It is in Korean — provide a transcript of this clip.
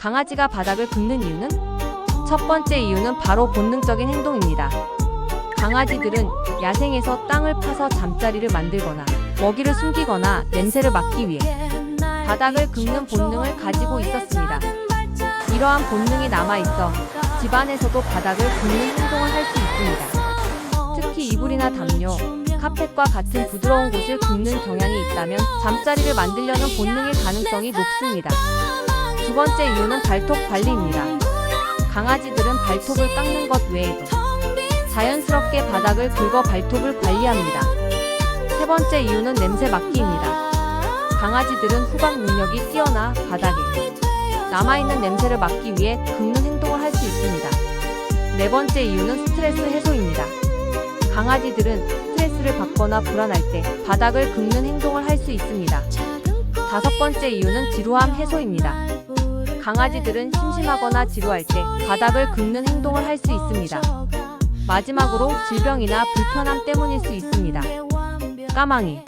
강아지가 바닥을 긁는 이유는? 첫 번째 이유는 바로 본능적인 행동입니다. 강아지들은 야생에서 땅을 파서 잠자리를 만들거나 먹이를 숨기거나 냄새를 맡기 위해 바닥을 긁는 본능을 가지고 있었습니다. 이러한 본능이 남아있어 집안에서도 바닥을 긁는 행동을 할 수 있습니다. 특히 이불이나 담요, 카펫과 같은 부드러운 곳을 긁는 경향이 있다면 잠자리를 만들려는 본능일 가능성이 높습니다. 두 번째 이유는 발톱 관리입니다. 강아지들은 발톱을 깎는 것 외에도 자연스럽게 바닥을 긁어 발톱을 관리합니다. 세 번째 이유는 냄새 맡기입니다. 강아지들은 후각 능력이 뛰어나 바닥에 남아있는 냄새를 맡기 위해 긁는 행동을 할 수 있습니다. 네 번째 이유는 스트레스 해소입니다. 강아지들은 스트레스를 받거나 불안할 때 바닥을 긁는 행동을 할 수 있습니다. 다섯 번째 이유는 지루함 해소입니다. 강아지들은 심심하거나 지루할 때 바닥을 긁는 행동을 할 수 있습니다. 마지막으로 질병이나 불편함 때문일 수 있습니다. 까망이